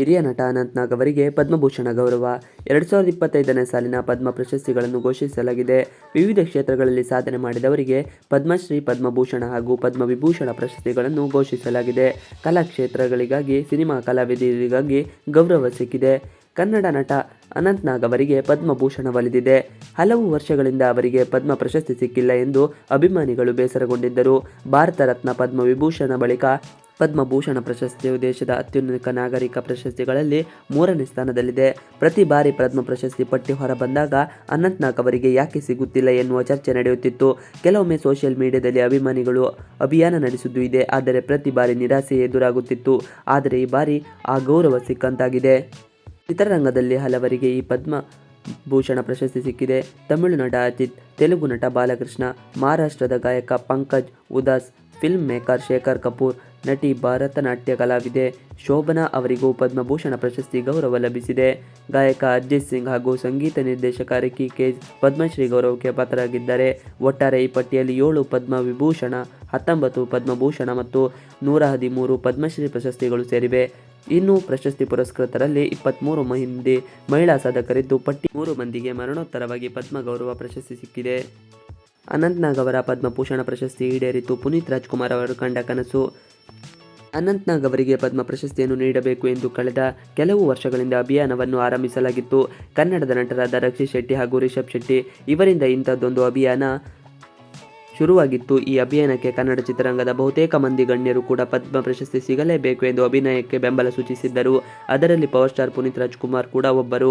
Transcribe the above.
ಹಿರಿಯ ನಟ ಅನಂತ್ ನಾಗ್ ಅವರಿಗೆ ಪದ್ಮಭೂಷಣ ಗೌರವ. ಎರಡು ಸಾವಿರದ ಇಪ್ಪತ್ತೈದನೇ ಸಾಲಿನ ಪದ್ಮ ಪ್ರಶಸ್ತಿಗಳನ್ನು ಘೋಷಿಸಲಾಗಿದೆ. ವಿವಿಧ ಕ್ಷೇತ್ರಗಳಲ್ಲಿ ಸಾಧನೆ ಮಾಡಿದವರಿಗೆ ಪದ್ಮಶ್ರೀ, ಪದ್ಮಭೂಷಣ ಹಾಗೂ ಪದ್ಮವಿಭೂಷಣ ಪ್ರಶಸ್ತಿಗಳನ್ನು ಘೋಷಿಸಲಾಗಿದೆ. ಕಲಾ ಕ್ಷೇತ್ರಗಳಿಗಾಗಿ ಸಿನಿಮಾ ಕಲಾವಿದರಿಗಾಗಿ ಗೌರವ ಸಿಕ್ಕಿದೆ. ಕನ್ನಡ ನಟ ಅನಂತ್ ನಾಗ್ ಅವರಿಗೆ ಪದ್ಮಭೂಷಣ ಒಲಿದಿದೆ. ಹಲವು ವರ್ಷಗಳಿಂದ ಅವರಿಗೆ ಪದ್ಮ ಪ್ರಶಸ್ತಿ ಸಿಕ್ಕಿಲ್ಲ ಎಂದು ಅಭಿಮಾನಿಗಳು ಬೇಸರಗೊಂಡಿದ್ದರು. ಭಾರತ ರತ್ನ ಪದ್ಮವಿಭೂಷಣ ಬಳಿಕ ಪದ್ಮಭೂಷಣ ಪ್ರಶಸ್ತಿಯು ದೇಶದ ಅತ್ಯುನ್ನತ ನಾಗರಿಕ ಪ್ರಶಸ್ತಿಗಳಲ್ಲಿ ಮೂರನೇ ಸ್ಥಾನದಲ್ಲಿದೆ. ಪ್ರತಿ ಬಾರಿ ಪದ್ಮ ಪ್ರಶಸ್ತಿ ಪಟ್ಟಿ ಹೊರಬಂದಾಗ ಅನಂತ್ನಾಗ್ ಅವರಿಗೆ ಯಾಕೆ ಸಿಗುತ್ತಿಲ್ಲ ಎನ್ನುವ ಚರ್ಚೆ ನಡೆಯುತ್ತಿತ್ತು. ಕೆಲವೊಮ್ಮೆ ಸೋಷಿಯಲ್ ಮೀಡಿಯಾದಲ್ಲಿ ಅಭಿಮಾನಿಗಳು ಅಭಿಯಾನ ನಡೆಸಿದ್ದು ಇದೆ, ಆದರೆ ಪ್ರತಿ ಬಾರಿ ನಿರಾಸೆ ಎದುರಾಗುತ್ತಿತ್ತು. ಆದರೆ ಈ ಬಾರಿ ಆ ಗೌರವ ಸಿಕ್ಕಂತಾಗಿದೆ. ಚಿತ್ರರಂಗದಲ್ಲಿ ಹಲವರಿಗೆ ಈ ಪದ್ಮ ಭೂಷಣ ಪ್ರಶಸ್ತಿ ಸಿಕ್ಕಿದೆ. ತಮಿಳು ನಟ ಅಜಿತ್, ತೆಲುಗು ನಟ ಬಾಲಕೃಷ್ಣ, ಮಹಾರಾಷ್ಟ್ರದ ಗಾಯಕ ಪಂಕಜ್ ಉದಾಸ್ ಫಿಲ್ಮ್ ಮೇಕರ್ ಶೇಖರ್ ಕಪೂರ್ ನಟಿ ಭಾರತನಾಟ್ಯ ಕಲಾವಿದೆ ಶೋಭನಾ ಅವರಿಗೂ ಪದ್ಮಭೂಷಣ ಪ್ರಶಸ್ತಿ ಗೌರವ ಲಭಿಸಿದೆ. ಗಾಯಕ ಅರ್ಜಿತ್ ಸಿಂಗ್ ಹಾಗೂ ಸಂಗೀತ ನಿರ್ದೇಶಕ ರಿಕಿ ಕೇಜ್ ಪದ್ಮಶ್ರೀ ಗೌರವಕ್ಕೆ ಪಾತ್ರರಾಗಿದ್ದಾರೆ. ಒಟ್ಟಾರೆ ಈ ಪಟ್ಟಿಯಲ್ಲಿ ಏಳು ಪದ್ಮ ವಿಭೂಷಣ ಹತ್ತೊಂಬತ್ತು ಪದ್ಮಭೂಷಣ ಮತ್ತು ನೂರ ಹದಿಮೂರು ಪದ್ಮಶ್ರೀ ಪ್ರಶಸ್ತಿಗಳು ಸೇರಿವೆ. ಇನ್ನು ಪ್ರಶಸ್ತಿ ಪುರಸ್ಕೃತರಲ್ಲಿ ಇಪ್ಪತ್ತ್ಮೂರು ಮಹಿಂದಿ ಮಹಿಳಾ ಸಾಧಕರಿದ್ದು ಪಟ್ಟಿ ಮೂರು ಮಂದಿಗೆ ಮರಣೋತ್ತರವಾಗಿ ಪದ್ಮ ಗೌರವ ಪ್ರಶಸ್ತಿ ಸಿಕ್ಕಿದೆ. ಅನಂತ್ನಾಗ್ ಅವರ ಪದ್ಮಭೂಷಣ ಪ್ರಶಸ್ತಿ ಈಡೇರಿತು ಪುನೀತ್ ರಾಜ್ಕುಮಾರ್ ಅವರು ಕಂಡ ಕನಸು. ಅನಂತ್ನಾಗ್ ಅವರಿಗೆ ಪದ್ಮ ಪ್ರಶಸ್ತಿಯನ್ನು ನೀಡಬೇಕು ಎಂದು ಕಳೆದ ಕೆಲವು ವರ್ಷಗಳಿಂದ ಅಭಿಯಾನವನ್ನು ಆರಂಭಿಸಲಾಗಿತ್ತು. ಕನ್ನಡದ ನಟರಾದ ರಕ್ಷಿತ್ ಶೆಟ್ಟಿ ಹಾಗೂ ರಿಷಬ್ ಶೆಟ್ಟಿ ಇವರಿಂದ ಇಂಥದ್ದೊಂದು ಅಭಿಯಾನ ಶುರುವಾಗಿತ್ತು. ಈ ಅಭಿಯಾನಕ್ಕೆ ಕನ್ನಡ ಚಿತ್ರರಂಗದ ಬಹುತೇಕ ಮಂದಿ ಗಣ್ಯರು ಕೂಡ ಪದ್ಮ ಪ್ರಶಸ್ತಿ ಸಿಗಲೇಬೇಕು ಎಂದು ಅಭಿನಯಕ್ಕೆ ಬೆಂಬಲ ಸೂಚಿಸಿದ್ದರು. ಅದರಲ್ಲಿ ಪವರ್ ಸ್ಟಾರ್ ಪುನೀತ್ ರಾಜ್ಕುಮಾರ್ ಕೂಡ ಒಬ್ಬರು.